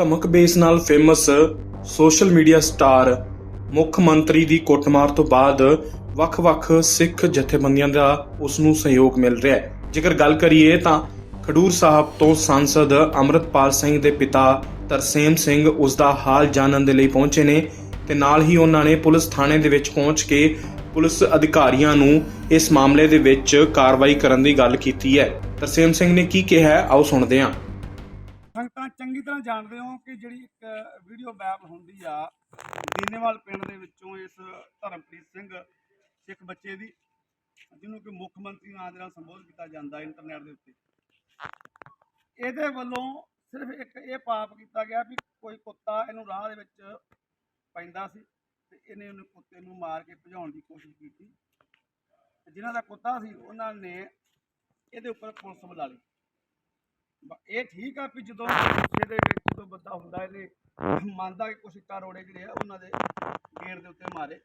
ਧਮਕ base ਨਾਲ famous social media star ਮੁੱਖ ਮੰਤਰੀ ਦੀ ਕੁੱਟਮਾਰ ਤੋਂ ਬਾਅਦ ਵੱਖ-ਵੱਖ ਸਿੱਖ ਜਥੇਬੰਦੀਆਂ ਦਾ ਉਸ ਨੂੰ ਸਹਿਯੋਗ ਮਿਲ ਰਿਹਾ ਹੈ। ਜੇਕਰ ਗੱਲ ਕਰੀਏ ਤਾਂ ਖਡੂਰ ਸਾਹਿਬ ਤੋਂ ਸੰਸਦ ਅੰਮ੍ਰਿਤਪਾਲ ਸਿੰਘ ਦੇ ਪਿਤਾ ਤਰਸੇਮ ਸਿੰਘ ਉਸ ਦਾ ਹਾਲ ਜਾਣਨ ਦੇ ਲਈ ਪਹੁੰਚੇ ਨੇ ਤੇ ਨਾਲ ਹੀ ਉਹਨਾਂ ਨੇ ਪੁਲਿਸ ਥਾਣੇ ਦੇ ਵਿੱਚ ਪਹੁੰਚ ਕੇ ਪੁਲਿਸ ਅਧਿਕਾਰੀਆਂ ਨੂੰ ਇਸ ਮਾਮਲੇ ਦੇ ਵਿੱਚ ਕਾਰਵਾਈ ਕਰਨ ਦੀ ਗੱਲ ਕੀਤੀ ਹੈ। ਤਰਸੇਮ ਸਿੰਘ ਨੇ ਕੀ ਕਿਹਾ ਆਓ ਸੁਣਦੇ ਹਾਂ। ਸੰਗਤਾਂ ਚੰਗੀ ਤਰ੍ਹਾਂ ਜਾਣਦੇ ਹੋ ਕਿ ਜਿਹੜੀ ਇੱਕ ਵੀਡੀਓ ਵਾਇਰਲ ਹੁੰਦੀ ਆ, ਦੀਨੇਵਾਲ ਪਿੰਡ ਦੇ ਵਿੱਚੋਂ ਇਸ ਧਰਮਪ੍ਰੀਤ ਸਿੰਘ ਸਿੱਖ ਬੱਚੇ ਦੀ, ਜਿਹਨੂੰ ਕਿ ਮੁੱਖ ਮੰਤਰੀ ਨਾਂ ਦੇ ਨਾਲ ਸੰਬੋਧਨ ਕੀਤਾ ਜਾਂਦਾ ਇੰਟਰਨੈਟ ਦੇ ਉੱਤੇ। ਇਹਦੇ ਵੱਲੋਂ ਸਿਰਫ ਇੱਕ ਇਹ ਪਾਪ ਕੀਤਾ ਗਿਆ ਵੀ ਕੋਈ ਕੁੱਤਾ ਇਹਨੂੰ ਰਾਹ ਦੇ ਵਿੱਚ ਪੈਂਦਾ ਸੀ ਤੇ ਇਹਨੇ ਉਹਨੂੰ ਕੁੱਤੇ ਨੂੰ ਮਾਰ ਕੇ ਭਜਾਉਣ ਦੀ ਕੋਸ਼ਿਸ਼ ਕੀਤੀ। ਤੇ ਜਿਨ੍ਹਾਂ ਦਾ ਕੁੱਤਾ ਸੀ, ਉਹਨਾਂ ਨੇ ਇਹਦੇ ਉੱਪਰ ਪੁਲਿਸ ਬੁਲਾ ਲਈ। ਇਹ ਠੀਕ ਆ ਵੀ ਜਦੋਂ ਗੁੱਸੇ ਦੇ ਵਿੱਚ ਜਦੋਂ ਬੰਦਾ ਹੁੰਦਾ ਇਹਨੇ ਮੰਨਦਾ ਕਿ ਕੁਛ ਇੱਟਾਂ ਰੋੜੇ ਜਿਹੜੇ ਆ ਉਹਨਾਂ ਦੇ ਗੇਟ ਦੇ ਉੱਤੇ ਮਾਰੇ।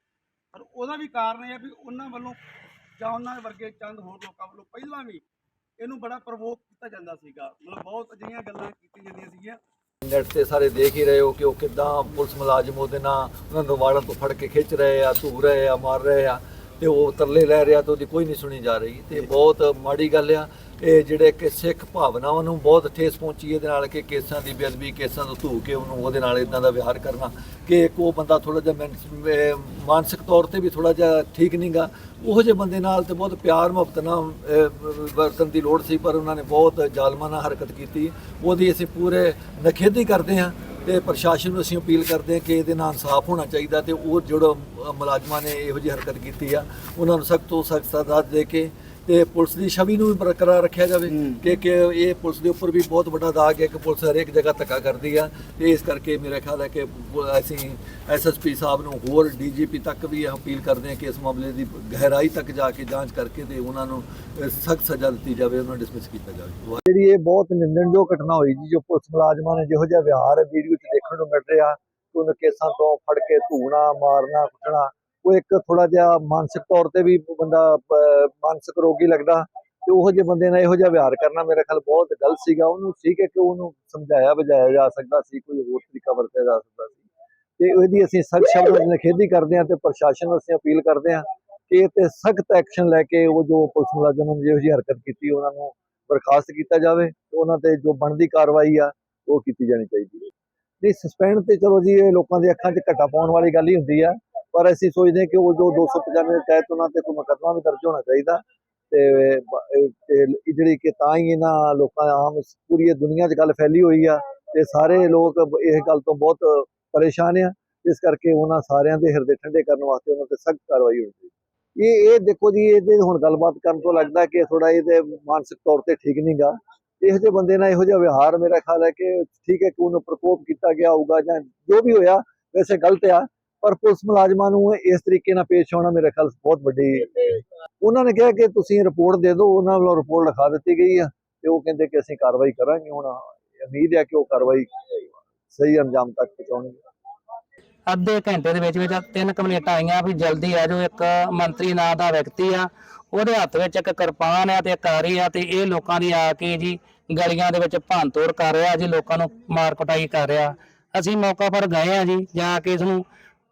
ਪਰ ਉਹਦਾ ਵੀ ਕਾਰਨ ਇਹ ਆ ਵੀ ਉਹਨਾਂ ਵੱਲੋਂ ਜਾਂ ਉਹਨਾਂ ਵਰਗੇ ਚੰਦ ਹੋਰ ਲੋਕਾਂ ਵੱਲੋਂ ਪਹਿਲਾਂ ਵੀ ਇਹਨੂੰ ਬੜਾ ਪ੍ਰਵੋਕ ਕੀਤਾ ਜਾਂਦਾ ਸੀਗਾ। ਮਤਲਬ ਬਹੁਤ ਅਜਿਹੀਆਂ ਗੱਲਾਂ ਕੀਤੀਆਂ ਜਾਂਦੀਆਂ ਸੀਗੀਆਂ। ਨੈਟ ਤੇ ਸਾਰੇ ਦੇਖ ਹੀ ਰਹੇ ਹੋ ਕਿ ਉਹ ਕਿਦਾਂ ਪੁਲਿਸ ਮੁਲਾਜ਼ਮ ਉਹਦੇ ਨਾਲ ਉਹਨਾਂ ਨੂੰ ਵਾੜਾਂ ਤੋਂ ਫੜ ਕੇ ਖਿੱਚ ਰਹੇ ਆ ਧੂ ਰਹੇ ਆ ਮਾਰ ਰਹੇ ਆ ਤੇ ਉਹ ਤਰਲੇ ਲੈ ਰਿਹਾ ਤੇ ਉਹਦੀ ਕੋਈ ਨਹੀਂ ਸੁਣੀ ਜਾ ਰਹੀ। ਤੇ ਬਹੁਤ ਮਾੜੀ ਗੱਲ ਆ। ਇਹ ਜਿਹੜੇ ਕਿ ਸਿੱਖ ਭਾਵਨਾਵਾਂ ਨੂੰ ਬਹੁਤ ਠੇਸ ਪਹੁੰਚੀ ਇਹਦੇ ਨਾਲ ਕਿ ਕੇਸਾਂ ਦੀ ਬੇਅਦਬੀ ਕੇਸਾਂ ਤੋਂ ਧੂ ਕੇ ਉਹਨੂੰ ਉਹਦੇ ਨਾਲ ਇਦਾਂ ਦਾ ਵਿਹਾਰ ਕਰਨਾ ਕਿ ਇੱਕ ਉਹ ਬੰਦਾ ਥੋੜਾ ਜਿਹਾ ਮੈਨ- ਮਾਨਸਿਕ ਤੌਰ ਤੇ ਵੀ ਥੋੜਾ ਜਿਹਾ ਠੀਕ ਨਹੀਂਗਾ ਉਹੋ ਜਿਹੇ ਬੰਦੇ ਨਾਲ ਤੇ ਬਹੁਤ ਪਿਆਰ ਮੁਹੱਬਤ ਨਾਲ ਅਹ, ਵਰਤਣ ਦੀ ਲੋੜ ਸੀ ਪਰ ਉਹਨਾਂ ਨੇ ਬਹੁਤ ਜ਼ਾਲਮਾਨਾ ਹਰਕਤ ਕੀਤੀ। ਉਹਦੀ ਅਸੀਂ ਪੂਰੇ ਨਖੇਦੀ ਕਰਦੇ ਹਾਂ ਤੇ ਪ੍ਰਸ਼ਾਸਨ ਨੂੰ ਅਸੀਂ ਅਪੀਲ ਕਰਦੇ ਹਾਂ ਕਿ ਇਹਦੇ ਨਾਲ ਇਨਸਾਫ ਹੋਣਾ ਚਾਹੀਦਾ ਤੇ ਉਹ ਜਿਹੜਾ ਮੁਲਾਜ਼ਮਾਂ ਨੇ ਇਹੋ ਜਿਹੀ ਹਰਕਤ ਕੀਤੀ ਆ ਉਹਨਾਂ ਨੂੰ ਸਖਤ ਤੋਂ ਸਖਤ ਸਜ਼ਾ ਦੇ ਕੇ ਤੇ ਪੁਲਿਸ ਦੀ ਛਵੀ ਨੂੰ ਵੀ ਬਰਕਰਾਰ ਰੱਖਿਆ ਜਾਵੇ ਕਿ ਕਿ ਇਹ ਪੁਲਿਸ ਦੇ ਉੱਪਰ ਵੀ ਬਹੁਤ ਵੱਡਾ ਦਾਗ ਹੈ ਕਿ ਪੁਲਿਸ ਹਰੇਕ ਜਗ੍ਹਾ ਧੱਕਾ ਕਰਦੀ ਆ ਤੇ ਇਸ ਕਰਕੇ ਮੇਰਾ ਖਿਆਲ ਹੈ ਕਿ ਅਸੀਂ ਐਸਐਸਪੀ ਸਾਹਿਬ ਨੂੰ ਹੋਰ ਡੀਜੀਪੀ ਤੱਕ ਵੀ ਅਪੀਲ ਕਰਦੇ ਹਾਂ ਕਿ ਇਸ ਮਾਮਲੇ ਦੀ ਗਹਿਰਾਈ ਤੱਕ ਜਾ ਕੇ ਜਾਂਚ ਕਰਕੇ ਤੇ ਉਹਨਾਂ ਨੂੰ ਸਖਤ ਸਜ਼ਾ ਦਿੱਤੀ ਜਾਵੇ ਉਹਨਾਂ ਨੂੰ ਡਿਸਮਿਸ ਕੀਤਾ ਜਾਵੇ। ਜਿਹੜੀ ਇਹ ਬਹੁਤ ਨਿੰਦਣਯੋਗ ਘਟਨਾ ਹੋਈ ਜੀ ਜੋ ਪੁਲਿਸ ਮੁਲਾਜ਼ਮਾਂ ਨੇ ਜਿਹੋ ਜਿਹਾ ਵਿਹਾਰ ਵੀਡੀਓ 'ਚ ਦੇਖਣ ਨੂੰ ਮਿਲ ਰਿਹਾ ਉਹਨਾਂ ਕੇਸਾਂ ਤੋਂ ਫੜ ਕੇ ਧੂਣਾ ਮਾਰਨਾ ਕੁੱਟਣਾ ਉਹ ਇੱਕ ਥੋੜਾ ਜਿਹਾ ਮਾਨਸਿਕ ਤੌਰ ਤੇ ਵੀ ਬੰਦਾ ਅਹ, ਮਾਨਸਿਕ ਰੋਗੀ ਲੱਗਦਾ ਤੇ ਉਹੋ ਜਿਹੇ ਬੰਦੇ ਨਾਲ ਇਹੋ ਜਿਹਾ ਵਿਹਾਰ ਕਰਨਾ ਮੇਰੇ ਖਿਆਲ ਬਹੁਤ ਗਲਤ ਸੀਗਾ। ਉਹਨੂੰ ਠੀਕ ਹੈ ਕਿ ਉਹਨੂੰ ਸਮਝਾਇਆ ਬੁਝਾਇਆ ਜਾ ਸਕਦਾ ਸੀ ਕੋਈ ਹੋਰ ਤਰੀਕਾ ਵਰਤਿਆ ਜਾ ਸਕਦਾ ਸੀ। ਤੇ ਇਹਦੀ ਅਸੀਂ ਸਖਤ ਸ਼ਬਦਾਂ ਨਿਖੇਧੀ ਕਰਦੇ ਹਾਂ ਤੇ ਪ੍ਰਸ਼ਾਸਨ ਨੂੰ ਅਸੀਂ ਅਪੀਲ ਕਰਦੇ ਹਾਂ ਕਿ ਇਹ ਤੇ ਸਖਤ ਐਕਸ਼ਨ ਲੈ ਕੇ ਉਹ ਜੋ ਪੁਲਿਸ ਮੁਲਾਜ਼ਮ ਨੇ ਜਿਹੋ ਜਿਹੀ ਹਰਕਤ ਕੀਤੀ ਉਹਨਾਂ ਨੂੰ ਬਰਖਾਸਤ ਕੀਤਾ ਜਾਵੇ ਤੇ ਉਹਨਾਂ ਤੇ ਜੋ ਬਣਦੀ ਕਾਰਵਾਈ ਆ ਉਹ ਕੀਤੀ ਜਾਣੀ ਚਾਹੀਦੀ ਹੈ। ਨਹੀਂ ਸਸਪੈਂਡ ਤੇ ਚਲੋ ਜੀ ਇਹ ਲੋਕਾਂ ਦੀ ਅੱਖਾਂ 'ਚ ਘੱਟਾ ਪਾਉਣ ਵਾਲੀ ਗੱਲ ਹੀ ਹੁੰਦੀ ਆ। ਪਰ ਅਸੀਂ ਸੋਚਦੇ ਹਾਂ ਕਿ ਉਹ ਜੋ 295 ਦੇ ਤਹਿਤ ਉਹਨਾਂ ਤੇ ਕੋਈ ਮੁਕੱਦਮਾ ਵੀ ਦਰਜ ਹੋਣਾ ਚਾਹੀਦਾ ਤੇ ਜਿਹੜੀ ਕਿ ਤਾਂ ਹੀ ਇਹਨਾਂ ਲੋਕਾਂ ਆਮ ਪੂਰੀ ਇਹ ਦੁਨੀਆ 'ਚ ਗੱਲ ਫੈਲੀ ਹੋਈ ਆ ਤੇ ਸਾਰੇ ਲੋਕ ਬ- ਇਸ ਗੱਲ ਤੋਂ ਬਹੁਤ ਪਰੇਸ਼ਾਨ ਆ, ਇਸ ਕਰਕੇ ਉਹਨਾਂ ਸਾਰਿਆਂ ਦੇ ਹਿਰਦੇ ਠੰਡੇ ਕਰਨ ਵਾਸਤੇ ਉਹਨਾਂ ਤੇ ਸਖਤ ਕਾਰਵਾਈ ਹੋਣੀ ਚਾਹੀਦੀ। ਇਹ ਇਹ ਦੇਖੋ ਜੀ ਇਹਦੇ ਹੁਣ ਗੱਲਬਾਤ ਕਰਨ ਤੋਂ ਲੱਗਦਾ ਕਿ ਥੋੜਾ ਇਹਦੇ ਮਾਨਸਿਕ ਤੌਰ ਤੇ ਠੀਕ ਨਹੀਂਗਾ ਇਹੋ ਜਿਹੇ ਬੰਦੇ ਨਾਲ ਇਹੋ ਜਿਹਾ ਵਿਹਾਰ ਮੇਰਾ ਖਿਆਲ ਹੈ ਕਿ ਠੀਕ ਹੈ ਕਿ ਉਹਨੂੰ ਪ੍ਰਕੋਪ ਕੀਤਾ ਗਿਆ ਹੋਊਗਾ ਜਾਂ ਜੋ ਵੀ ਹੋਇਆ, ਵੈਸੇ ਗਲਤ ਆ ਪਰ ਪੁਲਿਸ ਮੁਲਾਜ਼ਮਾਂ ਨੂੰ ਇਸ ਤਰੀਕੇ ਨਾਲ ਪੇਸ਼ ਆਉਣਾ ਮੇਰੇ ਖਿਆਲ ਬਹੁਤ ਵੱਡੀ ਉਹਨਾਂ ਨੇ ਕਿਹਾ ਕਿ ਤੁਸੀਂ ਰਿਪੋਰਟ ਦੇ ਦਿਓ ਉਹਨਾਂ ਵੱਲੋਂ ਰਿਪੋਰਟ ਲਿਖਾ ਦਿੱਤੀ ਗਈ ਆ ਤੇ ਉਹ ਕਹਿੰਦੇ ਕਿ ਅਸੀਂ ਕਾਰਵਾਈ ਕਰਾਂਗੇ ਹੁਣ। ਉਮੀਦ ਹੈ ਕਿ ਉਹ ਕਾਰਵਾਈ ਸਹੀ ਅੰਜਾਮ ਤੱਕ ਪਹੁੰਚਾਉਣਗੇ। ਅੱਧੇ ਘੰਟੇ ਦੇ ਵਿੱਚ ਵਿੱਚ ਤਿੰਨ ਕੰਪਲੇਂਟਾਂ ਆਈਆਂ ਵੀ ਜਲਦੀ ਆ ਜੋ ਇੱਕ ਮੰਤਰੀ ਨਾਂ ਦਾ ਵਿਅਕਤੀ ਆ ਉਹਦੇ ਹੱਥ ਵਿੱਚ ਇੱਕ ਕਿਰਪਾਨ ਆ ਤੇ ਇੱਕ ਆਰੀ ਆ ਤੇ ਇਹ ਲੋਕਾਂ ਦੀ ਆ ਕੇ ਜੀ ਗਲੀਆਂ ਦੇ ਵਿੱਚ ਭੰਨਤੋੜ ਕਰ ਰਿਹਾ ਜੀ ਲੋਕਾਂ ਨੂੰ ਮਾਰ ਕੁਟਾਈ ਕਰ ਰਿਹਾ। ਅਸੀਂ ਮੌਕਾ ਪਰ ਗਏ ਆ ਜੀ ਜਾ ਕੇ ਇਸ ਨੂੰ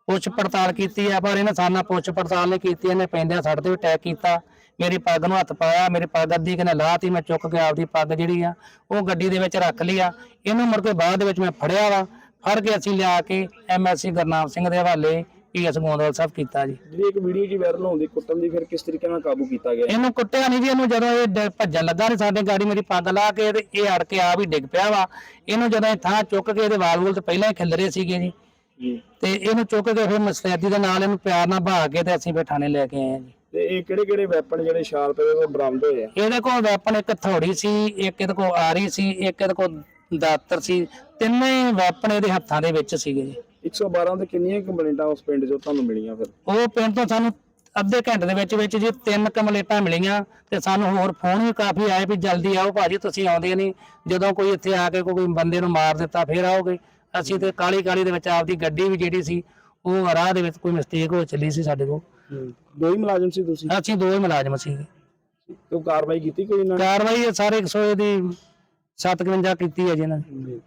ਪੁੱਛ ਪੜਤਾਲ ਕੀਤੀ ਆ ਪਰ ਇਹਨੇ ਸਾਨਾ ਪੁੱਛ ਪੜਤਾਲ ਨਹੀਂ ਕੀਤੀ ਇਹਨੇ ਪੈਂਦਿਆਂ ਸਾਡੇ ਤੇ ਅਟੈਕ ਕੀਤਾ। ਮੇਰੀ ਪੱਗ ਨੂੰ ਹੱਥ ਪਾਇਆ ਮੇਰੀ ਪੱਗ ਅੱਧੀ ਕਿਨੇ ਲਾਤੀ ਮੈਂ ਚੁੱਕ ਕੇ ਆਪਦੀ ਪੱਗ ਜਿਹੜੀ ਆ ਉਹ ਗੱਡੀ ਦੇ ਵਿੱਚ ਰੱਖ ਲਈ ਆ। ਇਹਨੂੰ ਮੁੜ ਕੇ ਬਾਅਦ ਦੇ ਵਿੱਚ ਮੈਂ ਫੜਿਆ ਵਾ ਫੜ ਕੇ ਅਸੀਂ ਲਿਆ ਕੇ ਐਮਐਸਸੀ ਗੁਰਨਾਮ ਸਿੰਘ ਦੇ ਹਵਾਲੇ ਪੀਐਸ ਗੋਂਦਵਾਲ ਸਾਹਿਬ ਕੀਤਾ ਜੀ। ਜਿਹੜੀ ਇੱਕ ਵੀਡੀਓ ਜੀ ਵਾਇਰਲ ਹੋਣ ਦੀ ਕੁੱਟਣ ਦੀ ਫਿਰ ਕਿਸ ਤਰੀਕੇ ਨਾਲ ਕਾਬੂ ਕੀਤਾ ਗਿਆ? ਇਹਨੂੰ ਕੁੱਟਿਆ ਨਹੀਂ ਜੀ ਇਹਨੂੰ ਜਦੋਂ ਇਹ ਡ- ਭੱਜਣ ਲੱਗਾ ਨੇ ਸਾਡੇ ਗਾੜੀ ਮੇਰੀ ਪੱਗ ਲਾ ਕੇ ਤੇ ਇਹ ਅੜ ਕੇ ਆ ਵੀ ਡਿੱਗ ਪਿਆ ਵਾ। ਇਹਨੂੰ ਜਦੋਂ ਇਹ ਥਾਂ ਚੁੱਕ ਕੇ ਇਹਦੇ ਵਾਲ ਵੂਲ ਤੇ ਪਹਿਲਾਂ ਹੀ ਖਿਲਰੇ ਸੀਗੇ ਜੀ। ਜੀ। ਤੇ ਇਹਨੂੰ ਚੁੱਕ ਕੇ ਫਿਰ ਮਸਤੈਦੀ ਦੇ ਨਾਲ ਇਹਨੂੰ ਪਿਆਰ ਨਾਲ ਭਾ ਕੇ ਤੇ ਅਸੀਂ ਫਿਰ ਥਾਣੇ ਲੈ ਕੇ ਆਏ ਆ ਜੀ। ਤੇ ਇਹ ਕਿਹੜੇ ਕਿਹੜੇ ਵੈਪਨ ਜਿਹੜੇ ਸ਼ਾਰਪ ਉਹ ਬਰਾਮਦ ਹੋਏ ਆ? ਇਹਦੇ ਕੋਲ ਵੈਪਨ ਇੱਕ ਥੋੜੀ ਸੀ ਇੱਕ ਇਹਦੇ ਕੋਲ ਆਰੀ ਸੀ ਇੱਕ ਇਹਦੇ ਕੋਲ ਦਾਤਰ ਸੀ। ਤਿੰਨੇ ਵੈਪਨ ਇਹਦੇ ਹੱਥਾਂ ਦੇ ਵਿੱਚ ਸੀਗੇ ਜੀ। 112 ਤੇ ਕਿੰਨੀਆਂ ਕੰਪਲੇਂਟਾਂ ਉਸ ਪਿੰਡ 'ਚੋਂ ਤੁਹਾਨੂੰ ਮਿਲੀਆਂ ਫਿਰ? ਉਹ ਪਿੰਡ ਤੋਂ ਸਾਨੂੰ ਅੱਧੇ ਘੰਟੇ ਦੇ ਵਿੱਚ ਵਿੱਚ ਜੀ ਤਿੰਨ ਕੰਪਲੇਂਟਾਂ ਮਿਲੀਆਂ ਤੇ ਸਾਨੂੰ ਹੋਰ ਫੋਨ ਵੀ ਕਾਫੀ ਆਏ ਵੀ ਜਲਦੀ ਆਓ ਭਾਜੀ ਤੁਸੀਂ ਆਉਂਦੇ ਨਹੀਂ। ਜਦੋਂ ਕੋਈ ਇੱਥੇ ਆ ਕੇ ਕੋਈ ਬੰਦੇ ਨੂੰ ਮਾਰ ਦਿੱਤਾ ਫਿਰ ਆਓਗੇ। ਅਸੀਂ ਤੇ ਕਾਲੀ ਕਾਲੀ ਦੇ ਵਿੱਚ ਆਪਦੀ ਗੱਡੀ ਵੀ ਜਿਹੜੀ ਸੀ ਉਹ ਰਾਹ ਦੇ ਵਿੱਚ ਕੋਈ ਮਿਸਟੇਕ ਹੋ ਚੱਲੀ ਸੀ ਸਾਡੇ ਕੋਲ। ਦੋ ਹੀ ਮੁਲਾਜ਼ਮ ਸੀ ਤੁਸੀਂ? ਅਸੀਂ ਦੋ ਹੀ ਮੁਲਾਜ਼ਮ ਤੇ ਉਹ ਕਾਰਵਾਈ ਕੀਤੀ ਕੋਈ ਇਹਨਾਂ ਨੇ? ਕਾਰਵਾਈ ਇਹ ਸਾਰੇ 100 ਦੀ 57 ਕੀਤੀ ਹੈ ਜੀ ਇਹਨਾਂ ਨੇ।